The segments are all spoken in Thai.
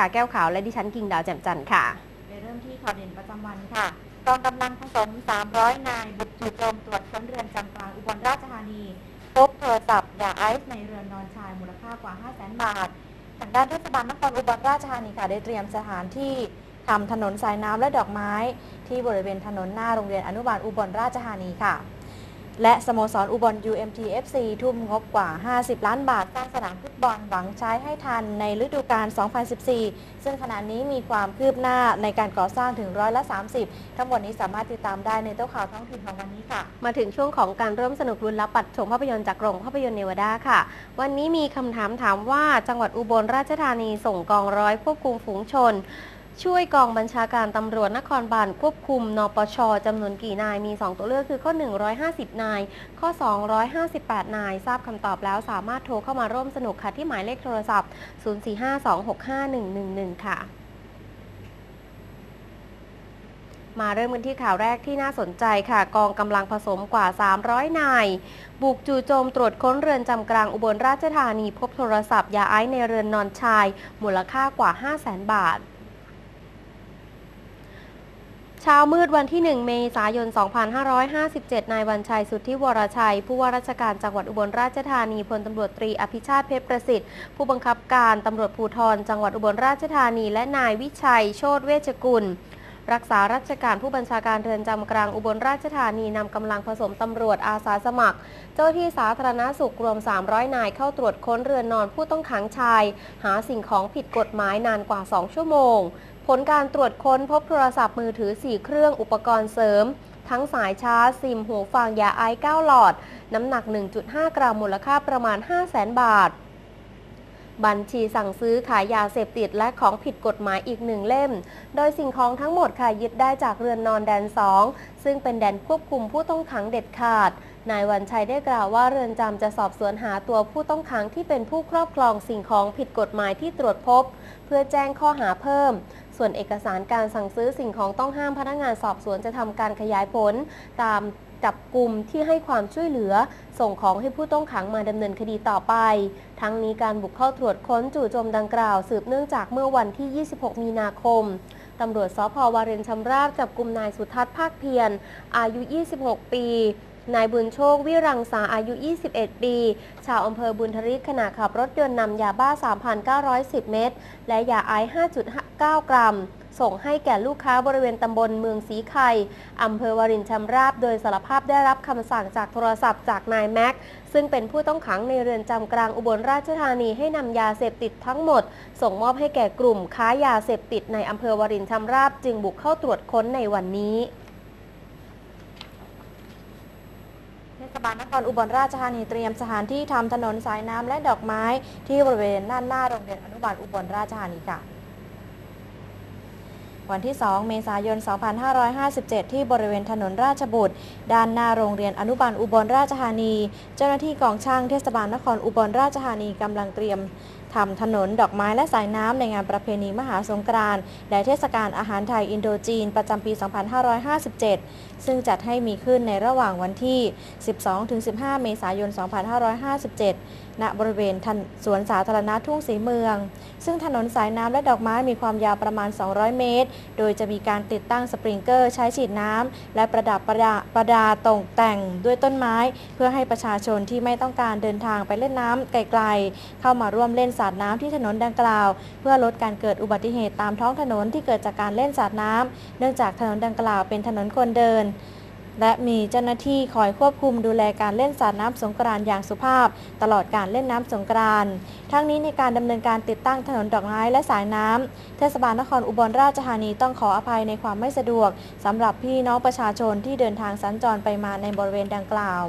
กาแก้วขาวและดิฉันกิ่งดาวแจ่มจันทร์ค่ะไปเริ่มที่ข่าวเด่นประจำวันค่ะกองกำลังผสม 300 นายบุกจู่โจมตรวจค้นเรือนจำกลางอุบลราชธานี พบโทรศัพท์ยาไอซ์ในเรือนนอนชายมูลค่ากว่า 500,000 บาท ทางด้านเทศบาลนครอุบลราชธานีค่ะได้เตรียมสถานที่ทำถนนสายน้ำและดอกไม้ ที่บริเวณถนนหน้าโรงเรียนอนุบาลอุบลราชธานีค่ะ และสโมสรอุบล UMTFC ทุ่มงบกว่า 50 ล้านบาทสร้างสนามฟุตบอลหวังใช้ให้ทันในฤดูกาล 2014 ซึ่งขณะนี้มีความคืบหน้าในการก่อสร้างถึงร้อยละ 30 ทั้งหมดนี้สามารถติดตามได้ในโต๊ะข่าวท้องถิ่นของวันนี้ค่ะ มาถึงช่วงของการร่วมสนุกลุ้นรับบัตรชมภาพยนตร์จากโรงภาพยนตร์เนวาดาค่ะ วันนี้มีคำถามถามว่าจังหวัดอุบลราชธานีส่งกองร้อยควบคุมฝูงชน ช่วยกองบัญชาการตำรวจนครบาลควบคุม นปชจำนวนกี่นายมี 2 ตัวเลือกคือข้อ 150 นาย ข้อ 258 นาย ทราบคำตอบแล้วสามารถโทรเข้ามาร่วมสนุกค่ะ ที่หมายเลขโทรศัพท์ 045-265-111 ค่ะ มาเริ่มกันที่ข่าวแรกที่น่าสนใจค่ะ กองกำลังผสมกว่า 300 นายบุกจู่โจมตรวจค้นเรือนจำกลางอุบลราชธานีพบโทรศัพท์ยาไอซ์ในเรือนนอนชาย มูลค่ากว่า 500,000 บาท เช้ามืดวันที่ 1 เมษายน 2557 นายวันชัย สุทธิวรชัย ผู้ว่าราชการจังหวัดอุบลราชธานี พลตำรวจตรีอภิชาติเพชรประสิทธิ์ ผู้บังคับการตำรวจภูธรจังหวัดอุบลราชธานี และนายวิชัย โชติเวชกุล รักษาราชการผู้บัญชาการเรือนจำกลางอุบลราชธานีนำกำลังผสมตำรวจอาสาสมัคร เจ้าหน้าที่สาธารณสุขรวม 300 นายเข้าตรวจค้นเรือนนอนผู้ต้องขังชาย หาสิ่งของผิดกฎหมายนานกว่า 2 ชั่วโมง ผลการตรวจค้นพบโทรศัพท์มือถือ 4 เครื่องอุปกรณ์เสริม ทั้งสายชาร์จซิมหูฟังยาไอซ์9หลอด น้ำหนัก 1.5 กรัมมูลค่าประมาณ 500,000บาท บัญชีสั่งซื้อขายยาเสพติดและของผิดกฎหมายอีกหนึ่งเล่ม โดยสิ่งของทั้งหมดค่ะยึดได้จากเรือนนอนแดน 2 ซึ่งเป็นแดนควบคุมผู้ต้องขังเด็ดขาดนายวันชัยได้กล่าวว่าเรือนจำจะสอบสวนหาตัวผู้ต้องขังที่เป็นผู้ครอบครองสิ่งของผิดกฎหมายที่ตรวจพบ เพื่อแจ้งข้อหาเพิ่ม ส่วนเอกสารการสั่งซื้อสิ่งของต้องห้ามพนักงานสอบสวนจะทำการขยายผล ตามจับกลุ่มที่ให้ความช่วยเหลือ ส่งของให้ผู้ต้องขังมาดำเนินคดีต่อไป ทั้งนี้การบุกเข้าตรวจค้นจู่โจมดังกล่าว สืบเนื่องจากเมื่อวันที่ 26 มีนาคมตำรวจสพวารินชำราบจับกลุ่มนายสุทัศน์ภาคเพียรอายุ 26 ปี นายบุญโชค วิรังสาอายุ 21 ปี ชาวอำเภอบุญทริกขณะขับรถยนต์นำยาบ้า 3,910 เม็ดและยาไอซ์5.9 กรัม ส่งให้แก่ลูกค้าบริเวณตำบลเมืองสีไข่อำเภอวารินชำราบ โดยสารภาพได้รับคำสั่งจากโทรศัพท์จากนายแม็ก ซึ่งเป็นผู้ต้องขังในเรือนจำกลางอุบลราชธานีให้นำยาเสพติดทั้งหมด ส่งมอบให้แก่กลุ่มค้ายาเสพติดในอำเภอวารินชำราบ จึงบุกเข้าตรวจค้นในวันนี้ เท ศบาลนครอุบลราชธานีเตรียมสถานที่ทำถนนสายน้ำและดอกไม้ที่บริเวณด้านหน้าโรงเรียนอนุบาลอุบลราชธานีค่ะวันที่ 2 เมษายน 2557 ที่บริเวณถนนราชบุตร ด้านหน้าโรงเรียนอนุบาลอุบลราชธานี เจ้าหน้าที่กองช่างเทศบาลนครอุบลราชธานีกำลังเตรียม ทำถนนดอกไม้และสายน้ำในงานประเพณีมหาสงกรานต์และเทศกาลอาหารไทยอินโดจีนประจำปี 2557 ซึ่งจัดให้มีขึ้นในระหว่างวันที่ 12-15 เมษายน 2557 ณ บริเวณสวนสาธารณะทุ่งสีเมือง ซึ่งถนนสายน้ำและดอกไม้มีความยาวประมาณ 200 เมตร โดยจะมีการติดตั้งสปริงเกอร์ใช้ฉีดน้ำและประดับประดาประดาตกแต่งด้วยต้นไม้ เพื่อให้ประชาชนที่ไม่ต้องการเดินทางไปเล่นน้ำไกลๆ เข้ามาร่วมเล่นสาดน้ำที่ถนนดังกล่าว เพื่อลดการเกิดอุบัติเหตุตามท้องถนนที่เกิดจากการเล่นสาดน้ำเนื่องจากถนนดังกล่าวเป็นถนนคนเดิน และมีเจ้าหน้าที่คอยควบคุมดูแลการเล่นสาดน้ำสงกรานอย่างสุภาพ ตลอดการเล่นน้ำสงกรานทั้งนี้ในการดำเนินการติดตั้งถนนดอกไม้และสายน้ำเทศบาลนครอุบลราชธานีต้องขออภัยในความไม่สะดวกสำหรับพี่น้องประชาชนที่เดินทางสัญจรไปมาในบริเวณดังกล่าว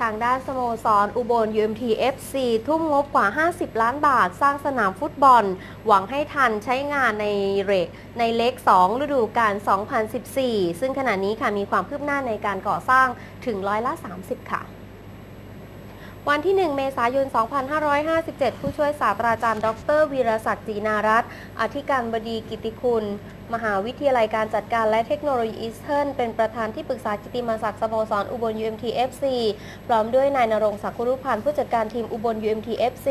ทางด้านสโมสรอุบล UMT FC ทุ่มงบกว่า 50 ล้านบาท สร้างสนามฟุตบอล หวังให้ทันใช้งานในเรกในเล็ก 2 ฤดูกาล 2014 ซึ่งขณะนี้ค่ะมีความคืบหน้าในการก่อสร้างถึงร้อยละ 30 ค่ะวันที่ 1 เมษายน 2557 ผู้ช่วยศาสตราจารย์ ดร วีรศักดิ์จีนารัตน์อธิการบดีกิติคุณมหาวิทยาลัยการจัดการและเทคโนโลยีอีสเทิร์นเป็นประธานที่ปรึกษากิติมศักดิ์สโมสรอุบล UMTFC พร้อมด้วยนายนรงศักดิ์คุรุพันธ์ผู้จัดการทีมอุบล UMTFC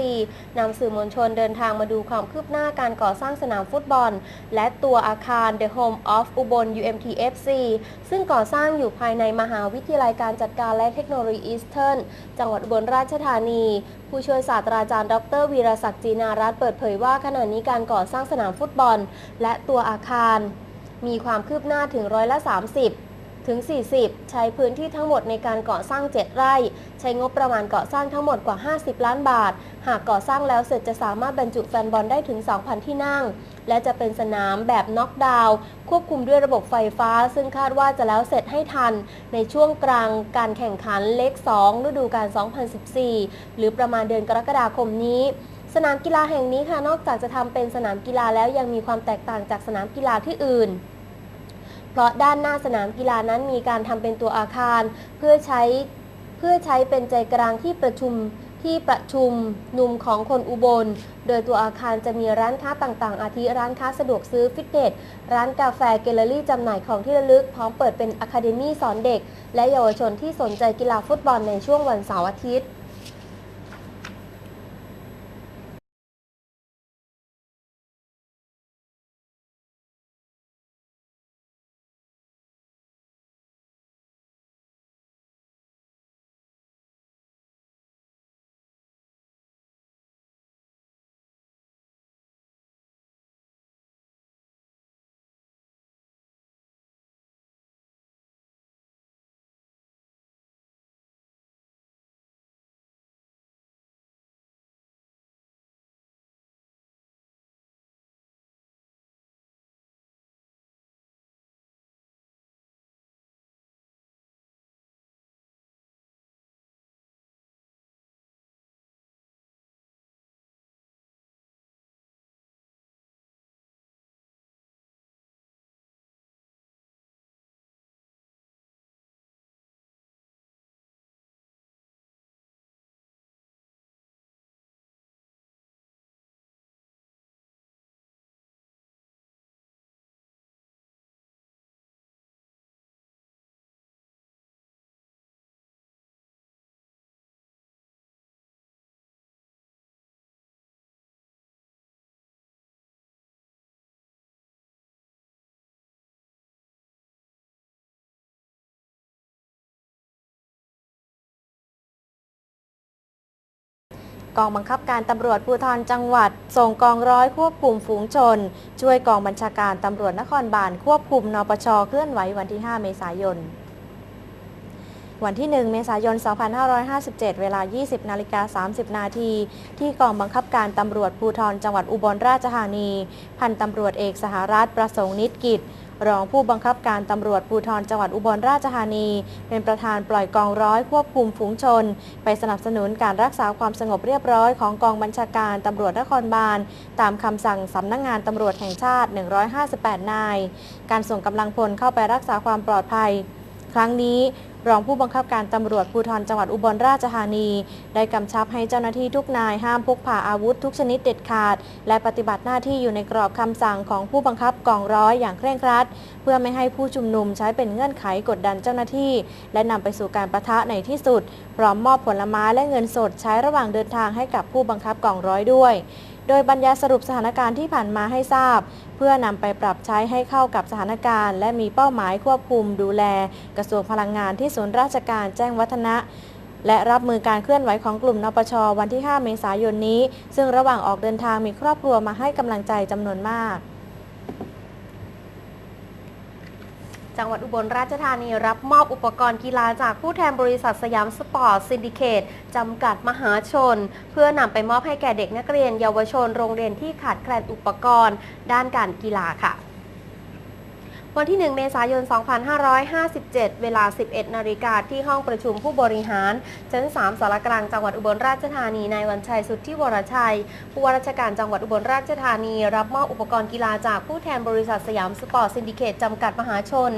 นำสื่อมวลชนเดินทางมาดูความคืบหน้าการก่อสร้างสนามฟุตบอล และตัวอาคาร The Home of อุบล UMTFC ซึ่งก่อสร้างอยู่ภายในมหาวิทยาลัยการจัดการและเทคโนโลยีอีสเทิร์นจังหวัดอุบลราชธานี ผู้ช่วยศาสตราจารย์ ดรวีรศักดิ์จีนารัตน์เปิดเผยว่าขณะนี้การก่อสร้างสนามฟุตบอล และตัวอาคารมีความคืบหน้าถึงร้อยละ 30 ถึง 40 ใช้พื้นที่ทั้งหมดในการก่อสร้าง 7 ไร่ ใช้งบประมาณก่อสร้างทั้งหมดกว่า 50 ล้านบาท หากก่อสร้างแล้วเสร็จจะสามารถบรรจุแฟนบอลได้ถึง 2,000 ที่นั่ง และจะเป็นสนามแบบน็อกดาวน์ควบคุมด้วยระบบไฟฟ้า ซึ่งคาดว่าจะแล้วเสร็จให้ทัน ในช่วงกลางการแข่งขันเล็ก 2 ฤดูกาล 2014 หรือประมาณเดือนกรกฎาคมนี้ สนามกีฬาแห่งนี้ค่ะนอกจากจะทำเป็นสนามกีฬาแล้วยังมีความแตกต่างจากสนามกีฬาที่อื่นเพราะด้านหน้าสนามกีฬานั้นมีการทำเป็นตัวอาคาร เพื่อใช้เพื่อใช้เป็นใจกลางที่ประชุมที่ประชุมนุมของคนอุบล โดยตัวอาคารจะมีร้านค้าต่างๆ อาทิร้านค้าสะดวกซื้อฟิตเนส ร้านกาแฟแกลเลอรี่จำหน่ายของที่ระลึก พร้อมเปิดเป็นอะคาเดมี่สอนเด็ก และเยาวชนที่สนใจกีฬาฟุตบอลในช่วงวันเสาร์อาทิตย์ กองบังคับการตำรวจภูธรจังหวัด ส่งกองร้อยควบคุมฝูงชน ช่วยกองบัญชาการตำรวจนครบาลควบคุมนปชเคลื่อนไหววันที่ 5 เมษายนวันที่ 1 เมษายน 2557 เวลา 20 นาฬิกา 30 นาที ที่กองบังคับการตำรวจภูธรจังหวัดอุบลราชธานี พันตำรวจเอกสหรัฐประสงค์นิดกิจ รองผู้บังคับการตำรวจภูธรจังหวัดอุบลราชธานี เป็นประธานปล่อยกองร้อยควบคุมฝูงชน ไปสนับสนุนการรักษาความสงบเรียบร้อยของกองบัญชาการตำรวจนครบาล ตามคำสั่งสำนักงงานตำรวจแห่งชาติ 158 นาย การส่งกำลังพลเข้าไปรักษาความปลอดภัย ครั้งนี้ รองผู้บังคับการตำรวจภูธรจังหวัดอุบลราชธานี ได้กำชับให้เจ้าหน้าที่ทุกนายห้ามพกพาอาวุธทุกชนิดเด็ดขาด และปฏิบัติหน้าที่อยู่ในกรอบคำสั่งของผู้บังคับกองร้อยอย่างเคร่งครัด เพื่อไม่ให้ผู้ชุมนุมใช้เป็นเงื่อนไขกดดันเจ้าหน้าที่ และนำไปสู่การประทะในที่สุด พร้อมมอบผลไม้และเงินสดใช้ระหว่างเดินทางให้กับผู้บังคับกองร้อยด้วย โดยบรรยายสรุปสถานการณ์ที่ผ่านมาให้ทราบ เพื่อนำไปปรับใช้ให้เข้ากับสถานการณ์ และมีเป้าหมายควบคุมดูแล กระทรวงพลังงานที่ศูนย์ราชการแจ้งวัฒนะและรับมือการเคลื่อนไหวของกลุ่มนปช วันที่ 5 เมษายนนี้ ซึ่งระหว่างออกเดินทางมีครอบครัวมาให้กำลังใจจำนวนมาก จังหวัดอุบลราชธานีรับมอบอุปกรณ์กีฬาจากผู้แทนบริษัทสยามสปอร์ตซินดิเคตจำกัดมหาชน เพื่อนำไปมอบให้แก่เด็กนักเรียนเยาวชนโรงเรียนที่ขาดแคลนอุปกรณ์ ด้านการกีฬาค่ะ วันที่ 1 เมษายน 2557 เวลา 11 นาฬิกาที่ห้องประชุมผู้บริหารชั้น 3สารกลางจังหวัดอุบลราชธานีนายวันชัยสุทธิวรชัย ผู้ว่าราชการจังหวัดอุบลราชธานี รับมอบอุปกรณ์กีฬาจากผู้แทนบริษัทสยามสปอร์ตซินดิเคตจำกัดมหาชน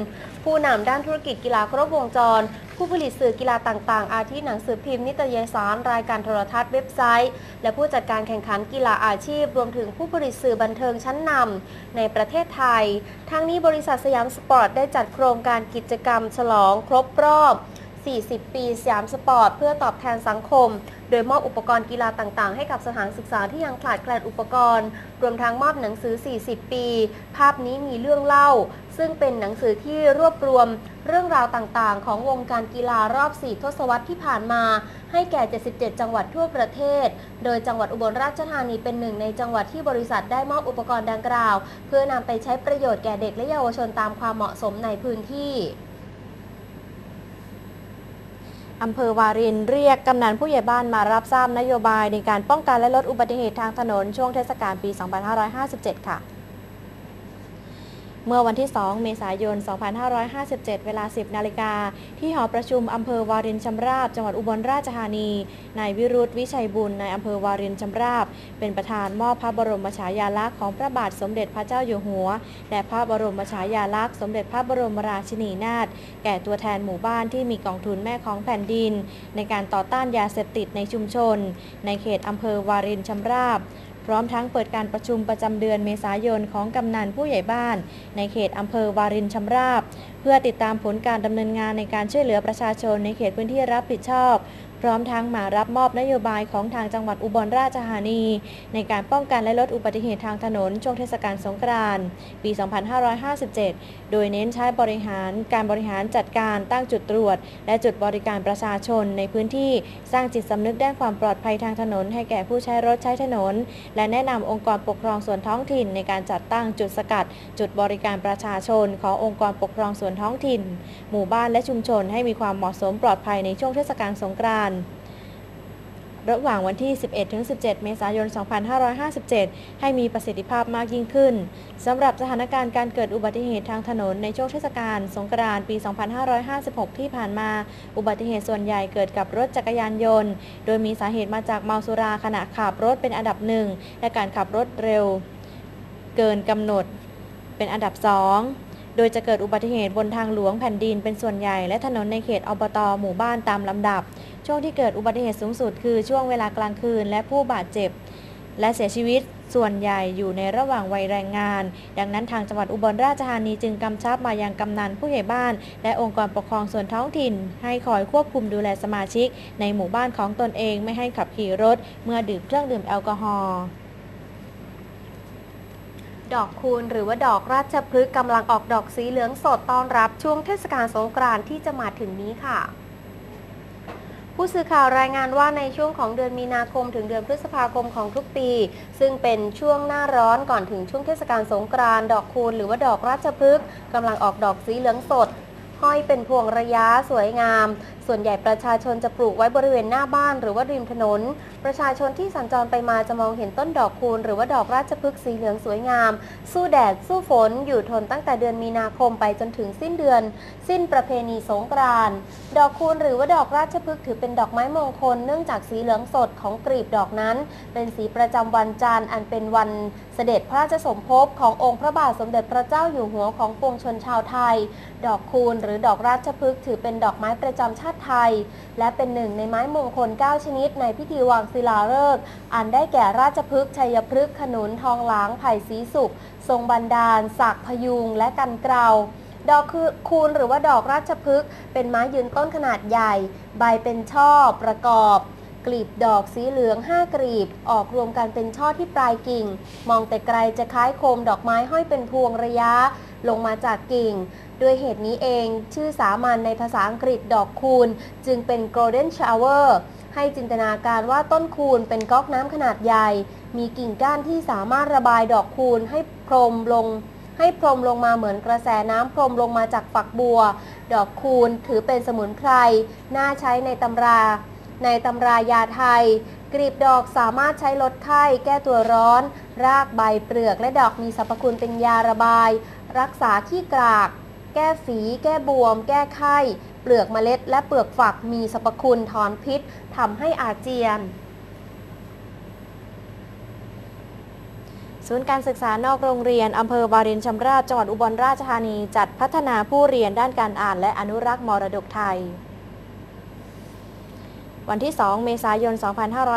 ผู้นำด้านธุรกิจกีฬาครบวงจร ผู้ผลิตสื่อกีฬาต่างๆ อาทิหนังสือพิมพ์นิตยสารรายการโทรทัศน์เว็บไซต์ และผู้จัดการแข่งขันกีฬาอาชีพ รวมถึงผู้ผลิตสื่อบันเทิงชั้นนำในประเทศไทย ทั้งนี้บริษัทสยามสปอร์ตได้จัดโครงการกิจกรรมฉลองครบรอบ 40 ปีสยามสปอร์ต เพื่อตอบแทนสังคม โดยมอบอุปกรณ์กีฬาต่างๆ ให้กับสถานศึกษาที่ยังขาดแคลนอุปกรณ์ รวมทั้งมอบหนังสือ 40 ปี ภาพนี้มีเรื่องเล่า ซึ่งเป็นหนังสือที่รวบรวมเรื่องราวต่างๆ ของวงการกีฬารอบ 4 ทศวรรษที่ผ่านมา ให้แก่ 77 จังหวัดทั่วประเทศ โดยจังหวัดอุบลราชธานีเป็นหนึ่งในจังหวัดที่บริษัทได้มอบอุปกรณ์ดังกล่าว เพื่อนำไปใช้ประโยชน์แก่เด็กและเยาวชนตามความเหมาะสมในพื้นที่ อำเภอวารินเรียกกำนันผู้ใหญ่บ้านมารับทราบนโยบายในการป้องกันและลดอุบัติเหตุทางถนนช่วงเทศกาลปี 2557 ค่ะ เมื่อวันที่ 2 เมษายน 2557 เวลา 10 นาฬิกา ที่หอประชุมอำเภอวารินชำราบ จังหวัดอุบลราชธานี นายวิรุธวิชัยบุญนายอำเภอวารินชำราบ เป็นประธานมอบพระบรมฉายาลักษณ์ของพระบาทสมเด็จพระเจ้าอยู่หัว และพระบรมฉายาลักษณ์สมเด็จพระบรมราชินีนาถ แก่ตัวแทนหมู่บ้านที่มีกองทุนแม่ของแผ่นดิน ในการต่อต้านยาเสพติดในชุมชน ในเขตอำเภอวารินชำราบ พร้อมทั้งเปิดการประชุมประจำเดือนเมษายนของกำนันผู้ใหญ่บ้าน ในเขตอำเภอวารินชำราบ เพื่อติดตามผลการดำเนินงานในการช่วยเหลือประชาชนในเขตพื้นที่รับผิดชอบ พร้อมทั้งมารับมอบนโยบายของทางจังหวัดอุบลราชธานี ในการป้องกันและลดอุบัติเหตุทางถนนช่วงเทศกาลสงกรานต์ปี 2557 โดยเน้นใช้บริหารการบริหารจัดการตั้งจุดตรวจ และจุดบริการประชาชนในพื้นที่สร้างจิตสำนึกด้านความปลอดภัยทางถนน ให้แก่ผู้ใช้รถใช้ถนน และแนะนำองค์กรปกครองส่วนท้องถิ่น ในการจัดตั้งจุดสกัด จุดบริการประชาชน ขององค์กรปกครองส่วนท้องถิ่น หมู่บ้านและชุมชนให้มีความเหมาะสมปลอดภัยในช่วงเทศกาลสงกรานต์ระหว่างวันที่ 11-17 เมษายน 2557 ให้มีประสิทธิภาพมากยิ่งขึ้น สำหรับสถานการณ์การเกิดอุบัติเหตุทางถนนในช่วงเทศกาลสงกรานต์ปี 2556 ที่ผ่านมา อุบัติเหตุส่วนใหญ่เกิดกับรถจักรยานยนต์ โดยมีสาเหตุมาจากเมาสุราขณะขับรถเป็นอันดับหนึ่งและการขับรถเร็ว เกินกำหนดเป็นอันดับสอง โดยจะเกิดอุบัติเหตุบนทางหลวงแผ่นดินเป็นส่วนใหญ่ และถนนในเขตอบตหมู่บ้านตามลำดับ ช่วงที่เกิดอุบัติเหตุสูงสุดคือช่วงเวลากลางคืน และผู้บาดเจ็บ และเสียชีวิตส่วนใหญ่อยู่ในระหว่างวัยแรงงาน ดังนั้นทางจังหวัดอุบลราชธานีจึงกำชับมายังกำนันผู้ใหญ่บ้าน และองค์กรปกครองส่วนท้องถิ่น ให้คอยควบคุมดูแลสมาชิก ในหมู่บ้านของตนเองไม่ให้ขับขี่รถ เมื่อดื่มเครื่องดื่มแอลกอฮอล์ ดอกคูณหรือว่าดอกราชพฤกษ์กำลังออกดอกสีเหลืองสดต้อนรับช่วงเทศกาลสงกรานต์ที่จะมาถึงนี้ค่ะ ผู้สื่อข่าวรายงานว่าในช่วงของเดือนมีนาคมถึงเดือนพฤษภาคมของทุกปี ซึ่งเป็นช่วงหน้าร้อนก่อนถึงช่วงเทศกาลสงกรานต์ดอกคูณหรือว่าดอกราชพฤกษ์กำลังออกดอกสีเหลืองสดห้อยเป็นพวงระยะสวยงาม ส่วนใหญ่ประชาชนจะปลูกไว้บริเวณหน้าบ้านหรือว่าริมถนน ประชาชนที่สัญจรไปมาจะมองเห็นต้นดอกคูณ หรือว่าดอกราชพฤกษ์สีเหลืองสวยงาม สู้แดดสู้ฝน อยู่ทนตั้งแต่เดือนมีนาคมไปจนถึงสิ้นเดือน สิ้นประเพณีสงกรานต์ดอกคูณหรือว่าดอกราชพฤกษ์ถือเป็นดอกไม้มงคล เนื่องจากสีเหลืองสดของกลีบดอกนั้น เป็นสีประจำวันจันทร์อันเป็นวันเสด็จพระราชสมภพขององค์พระบาทสมเด็จพระเจ้าอยู่หัวของปวงชนชาวไทยดอกคูณหรือดอกราชพฤกษ์ถือเป็นดอกไม้ประจำชาติไทย และเป็นหนึ่งในไม้มงคล 9 ชนิดในพิธีวางศิลาฤกษ์อันได้แก่ราชพฤกษ์ชัยพฤกษ์ขนุนทองหลางไผ่สีสุกทรงบันดาลสักพยุงและกันเกลาดอกคือคูณหรือว่าดอกราชพฤกษ์เป็นไม้ยืนต้นขนาดใหญ่ ใบเป็นช่อประกอบกลีบดอกสีเหลือง 5 กลีบ ออกรวมกันเป็นช่อที่ปลายกิ่ง มองแต่ไกลจะคล้ายโคมดอกไม้ห้อยเป็นพวงระยะ ลงมาจากกิ่ง ด้วยเหตุนี้เองชื่อสามัญในภาษาอังกฤษดอกคูณ จึงเป็น golden shower ให้จินตนาการว่าต้นคูณเป็นก๊อกน้ำขนาดใหญ่ มีกิ่งก้านที่สามารถระบายดอกคูณให้พรมลง ให้พรมลงมาเหมือนกระแสน้ำพรมลงมาจากฝักบัว ดอกคูณถือเป็นสมุนไพรน่าใช้ในตำรา ในตำรายาไทยกลีบดอกสามารถใช้ลดไข้แก้ตัวร้อน รากใบเปลือกและดอกมีสรรพคุณเป็นยาระบาย รักษาขี้กราก แก้ฝี แก้บวม แก้ไข้ เปลือกเมล็ด และเปลือกฝักมีสรรพคุณถอนพิษทำให้อาเจียน ศูนย์การศึกษานอกโรงเรียนอำเภอวารินชำราบจังหวัดอุบลราชธานี จัดพัฒนาผู้เรียนด้านการอ่านและอนุรักษ์มรดกไทย วันที่ 2 เมษายน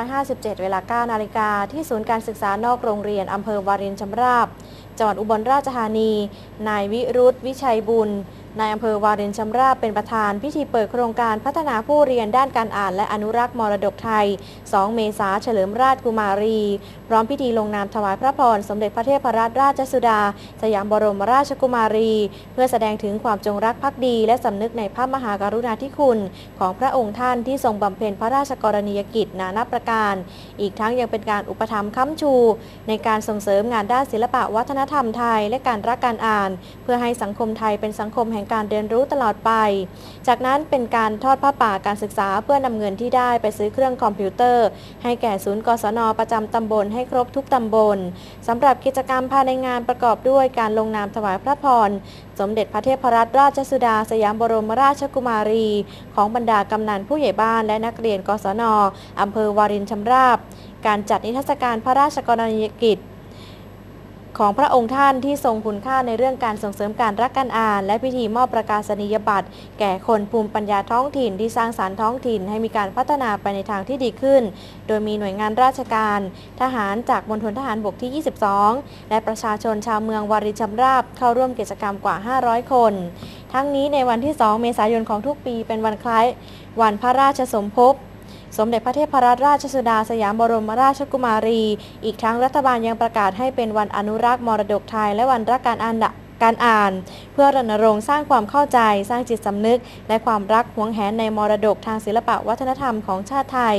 2557 เวลา 9 นาฬิกา ที่ศูนย์การศึกษานอกโรงเรียน อำเภอวารินชำราบ จังหวัดอุบลราชธานี นายวิรุธ วิชัยบุญ นายอำเภอวารินชำราบเป็นประธานพิธีเปิดโครงการพัฒนาผู้เรียนด้านการอ่านและอนุรักษ์มรดกไทย 2 เมษาเฉลิมราชกุมารี พร้อมพิธีลงนามถวายพระพร สมเด็จพระเทพรัตนราชสุดา สยามบรมราชกุมารี เพื่อแสดงถึงความจงรักภักดี และสำนึกในพระมหากรุณาธิคุณ ของพระองค์ท่านที่ทรงบำเพ็ญพระราชกรณียกิจนานับประการ อีกทั้งยังเป็นการอุปถัมภ์ค้ำชู ในการส่งเสริมงานด้านศิลปะวัฒนธรรมไทย และการรักการอ่าน เพื่อให้สังคมไทยเป็นสังคมแห่งการเรียนรู้ตลอดไป จากนั้นเป็นการทอดผ้าป่าการศึกษาเพื่อนำเงินที่ได้ไปซื้อเครื่องคอมพิวเตอร์ ให้แก่ศูนย์กศนประจำตำบลให้ครบทุกตำบลสำหรับกิจกรรมภายในงานประกอบด้วยการลงนามถวายพระพรสมเด็จพระเทพรัตนราชสุดาสยามบรมราชกุมารี ของบรรดากำนันผู้ใหญ่บ้านและนักเรียนกศนอำเภอวารินชำราบ การจัดนิทรรศการพระราชกรณียกิจ ของพระองค์ท่านที่ทรงคุณค่าในเรื่องการส่งเสริมการรักการอ่าน และพิธีมอบประกาศนียบัตร แก่คนภูมิปัญญาท้องถิ่นที่สร้างสารรค์ท้องถิ่นให้มีการพัฒนาไปในทางที่ดีขึ้น โดยมีหน่วยงานราชการ ทหารจากมณฑลทหารบกที่ 22 และประชาชนชาวเมืองวาริชำราบเข้าร่วมกิจกรรมกว่า 500 คน ทั้งนี้ในวันที่ 2 เมษายนของทุกปีเป็นวันคล้ายวันพระราชสมภพ สมเด็จพระเทพรัตนราชสุดาสยามบรมราชกุมารี อีกทั้งรัฐบาลยังประกาศให้เป็นวันอนุรักษ์มรดกไทย และวันรักการอ่านการอ่าน เพื่อรณรงค์สร้างความเข้าใจ สร้างจิตสำนึก และความรักหวงแหนในมรดกทางศิลปะวัฒนธรรมของชาติไทย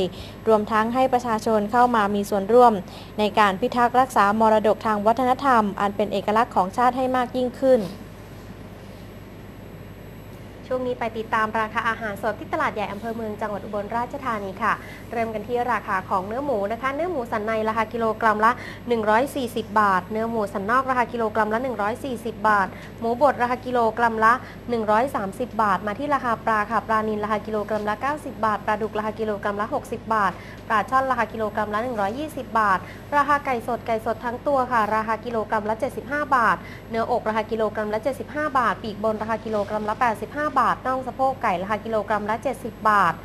รวมทั้งให้ประชาชนเข้ามามีส่วนร่วม ในการพิทักษ์รักษามรดกทางวัฒนธรรม อันเป็นเอกลักษณ์ของชาติให้มากยิ่งขึ้น ช่วงนี้ไปติดตามราคาอาหารสดที่ตลาดใหญ่อำเภอเมืองจังหวัดอุบลราชธานีค่ะ เริ่มกันที่ราคาของเนื้อหมูนะคะ เนื้อหมูสันในราคากิโลกรัมละ 140 บาท เนื้อหมูสันนอกราคากิโลกรัมละ 140 บาท หมูบดราคากิโลกรัมละ 130 บาท มาที่ราคาปลาค่ะ ปลานิลราคากิโลกรัมละ 90 บาท ปลาดุกราคากิโลกรัมละ 60 บาท ปลาช่อนราคากิโลกรัมละ 120 บาท ราคาไก่สดไก่สดทั้งตัวค่ะ ราคากิโลกรัมละ 75 บาท เนื้ออกราคากิโลกรัมละ 75 บาท ปีกบนราคากิโลกรัมละ 85 บาทน่องสะโพกไก่ราคากิโลกรัมละ 70 บาท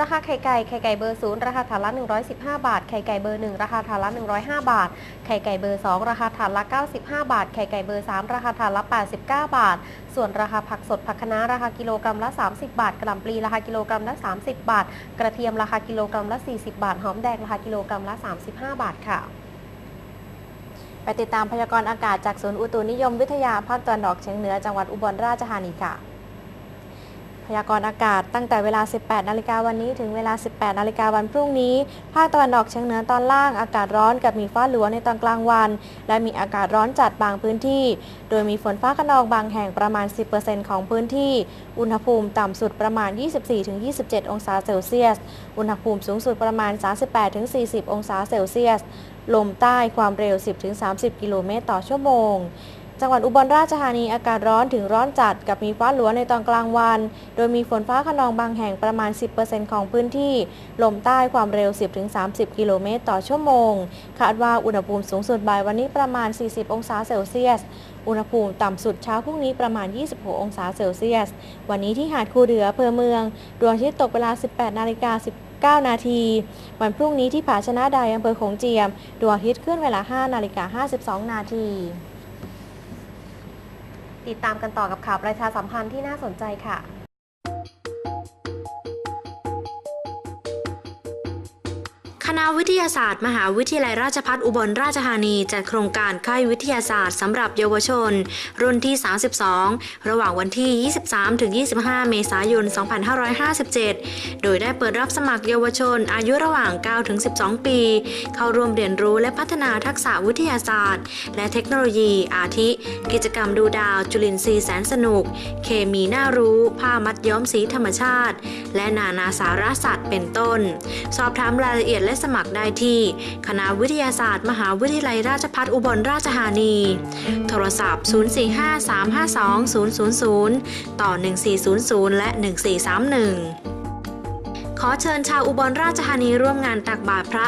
ราคาไข่ไก่ไข่ไก่เบอร์ศูนย์ราคาถาดละ 115 บาท ไข่ไก่เบอร์ 1 ราคาถาดละ 105 บาท ไข่ไก่เบอร์ 2 ราคาถาดละ 95 บาท ไข่ไก่เบอร์ 3 ราคาถาดละ 89 บาท ส่วนราคาผักสดผักคะน้าราคากิโลกรัมละ 30 บาท กระหล่ำปลีราคากิโลกรัมละ 30 บาท กระเทียมราคากิโลกรัมละ 40 บาท หอมแดงราคากิโลกรัมละ 35 บาทค่ะไปติดตามพยากรณ์อากาศจากศูนย์อุตุนิยมวิทยาภาคตะวันออกเฉียงเหนือจังหวัดอุบลราชธานีค่ะ พยากรณ์อากาศตั้งแต่เวลา 18 นาฬิกาวันนี้ถึงเวลา 18 นาฬิกาวันพรุ่งนี้ ภาคตะวันออกเฉียงเหนือตอนล่างอากาศร้อนกับมีฟ้าหลวในตอนกลางวัน และมีอากาศร้อนจัดบางพื้นที่ โดยมีฝนฟ้าขนองบางแห่งประมาณ 10%ของพื้นที่ อุณหภูมิต่ำสุดประมาณ 24-27 องศาเซลเซียส อุณหภูมิสูงสุดประมาณ 38-40 องศาเซลเซียส ลมใต้ความเร็ว 10-30 กิโลเมตรต่อชั่วโมง จังหวัดอุบลราชธานีอากาศร้อนถึงร้อนจัดกับมีฟ้าหลัวในตอนกลางวัน โดยมีฝนฟ้าขนองบางแห่งประมาณ 10%ของพื้นที่ ลมใต้ความเร็ว 10-30 กิโลเมตรต่อชั่วโมง คาดว่าอุณหภูมิสูงสุดบ่ายวันนี้ประมาณ 40 องศาเซลเซียส อุณหภูมิต่ำสุดเช้าพรุ่งนี้ประมาณ 26 องศาเซลเซียส วันนี้ที่หาดคูเดืออำเภอเมือง ดวงอาทิตย์ตกเวลา 18นาฬิกา19นาที วันพรุ่งนี้ที่ผาชนะใดอำเภอโขงเจียม ดวงอาทิตย์ขึ้นเวลา 5 นาฬิกา 52 นาที ติดตามกันต่อกับข่าวประชาสัมพันธ์ที่น่าสนใจค่ะ คณะวิทยาศาสตร์ มหาวิทยาลัยราชภัฏอุบลราชธานีจัดโครงการค่ายวิทยาศาสตร์สำหรับเยาวชน รุ่นที่ 32 ระหว่างวันที่ 23-25 เมษายน 2557 โดยได้เปิดรับสมัครเยาวชน อายุระหว่าง 9-12 ปี เข้าร่วมเรียนรู้และพัฒนาทักษะวิทยาศาสตร์ และเทคโนโลยี อาทิ กิจกรรมดูดาว จุลินทรีย์แสนสนุก เคมีน่ารู้ ผ้ามัดย้อมสีธรรมชาติ และนานาสารสัตว์เป็นต้น สอบถามรายละเอียดและและสมัครได้ที่ คณะวิทยาศาสตร์ มหาวิทยาลัยราชภัฏอุบลราชธานี โทรศัพท์ 045-352-000 ต่อ 1400 และ 1431 อเชิญชาวอุบลราชธานีร่วมงานตักบาตรพระ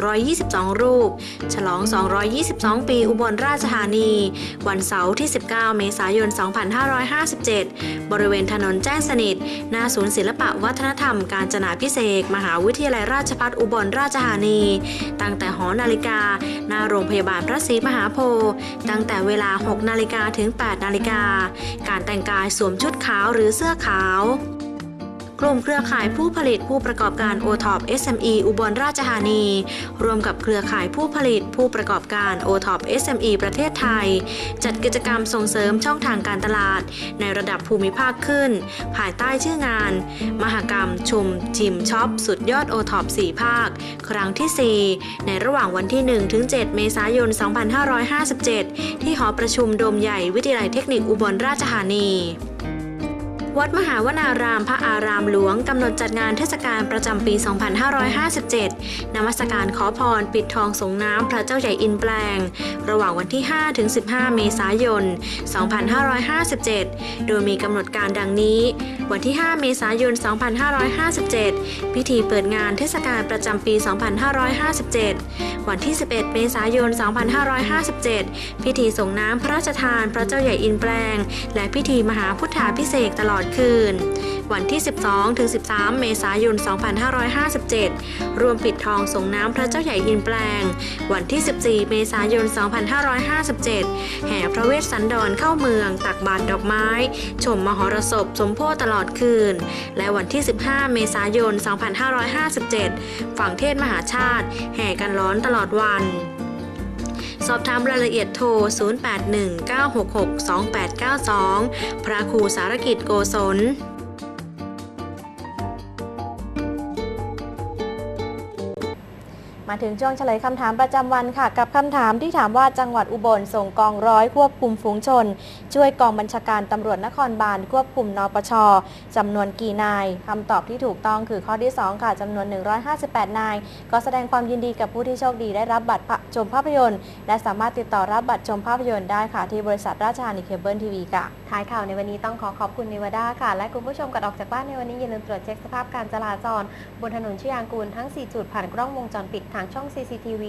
2,222 รูป ฉลอง 222 ปีอุบลราชธานี วันเสาร์ที่ 19 เมษายน 2557 บริเวณถนนแจ้งสนิท หน้าศูนย์ศิลปะวัฒนธรรมการจนาพิเศษ มหาวิทยาลัยราชภัฏอุบลราชธานี ตั้งแต่หอนาฬิกา หน้าโรงพยาบาลพระศรีมหาโพธิ์ตั้งแต่เวลา 6 นาฬิกาถึง 8 นาฬิกา การแต่งกายสวมชุดขาวหรือเสื้อขาว กลุ่มเครือข่ายผู้ผลิตผู้ประกอบการ o t o p SME อุบลราชธานี รวมกับเครือข่ายผู้ผลิตผู้ประกอบการ o t o p SME ประเทศไทย จัดกิจกรรมส่งเสริมช่องทางการตลาด ในระดับภูมิภาคขึ้น ภายใต้ชื่องาน มหกรรม ชุม ชิมช็อป สุดยอด o t o p 4 ภาค ครั้งที่ 4 ในระหว่างวันที่1ถึง7เมษายน 2557 ที่หอประชุมโดมใหญ่วิทยาลัยเทคนิคอุบลราชธานี วัดมหาวนารามพระอารามหลวงกำหนดจัดงานเทศกาลประจำปี 2557 นมัสการขอพรปิดทองสงน้ำพระเจ้าใหญ่อินแปลง ระหว่างวันที่ 5 ถึง 15 เมษายน 2557 โดยมีกำหนดการดังนี้ วันที่ 5 เมษายน 2557 พิธีเปิดงานเทศกาลประจำปี 2557 วันที่ 11 เมษายน 2557 พิธีส่งน้ำพระราชทานพระเจ้าใหญ่อินแปลง และพิธีมหาพุทธาพิเศษตลอดคืน วันที่ 12ถึง13 เมษายน 2557 รวมปิดทองส่งน้ำพระเจ้าใหญ่อินแปลง วันที่ 14 เมษายน 2557 แห่พระเวสสันดรเข้าเมือง ตักบาตรดอกไม้ ชมมหรสพสมโพธิตลอดคืน และวันที่ 15 เมษายน 2557 ฝั่งเทศมหาชาติ แห่กันร้อนตลอดวัน สอบถามรายละเอียดโทร 0819662892 พระครูสารกิจโกศล มาถึงช่วงเฉลยคำถามประจำวันค่ะ กับคำถามที่ถามว่าจังหวัดอุบลส่งกองร้อยควบคุมฝูงชน ช่วยกองบัญชาการตำรวจนครบาลควบคุมนปชจำนวนกี่นายคำตอบที่ถูกต้องคือข้อที่ 2 ค่ะจำนวน 158 นาย ก็แสดงความยินดีกับผู้ที่โชคดีได้รับบัตรชมภาพยนตร์ และสามารถติดต่อรับบัตรชมภาพยนตร์ได้ค่ะที่บริษัทราชานีเคเบิลทีวีค่ะท้ายข่าวในวันนี้ต้องขอขอบคุณนิวาดาค่ะ และคุณผู้ชมก่อนออกจากบ้านในวันนี้อย่าลืมตรวจเช็คสภาพการจราจร บนถนนชยางกูลทั้ง 4 จุดผ่านกล้องวงจรปิดทางช่อง CCTV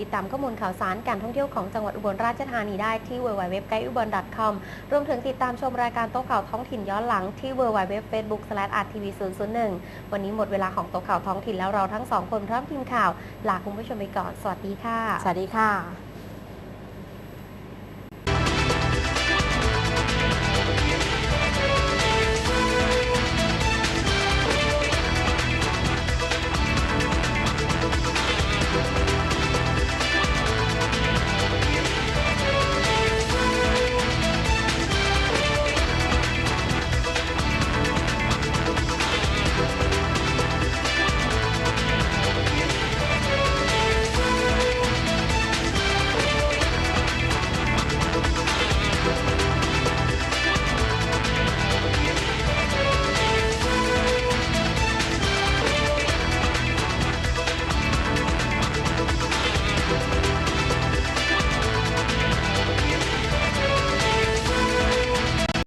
ติดตามข้อมูลข่าวสารการท่องเที่ยวของจังหวัดอุบลราชธานีได้ที่ www.guideubon.com รวมถึงติดตามชมรายการโต๊ะข่าวท้องถิ่นย้อนหลังที่ www.facebook/rtv001 วันนี้หมดเวลาของโต๊ะข่าวท้องถิ่นแล้วเราทั้งสองคนพร้อมทีมข่าวลาคุณผู้ชมไปก่อน สวัสดีค่ะ สวัสดีค่ะ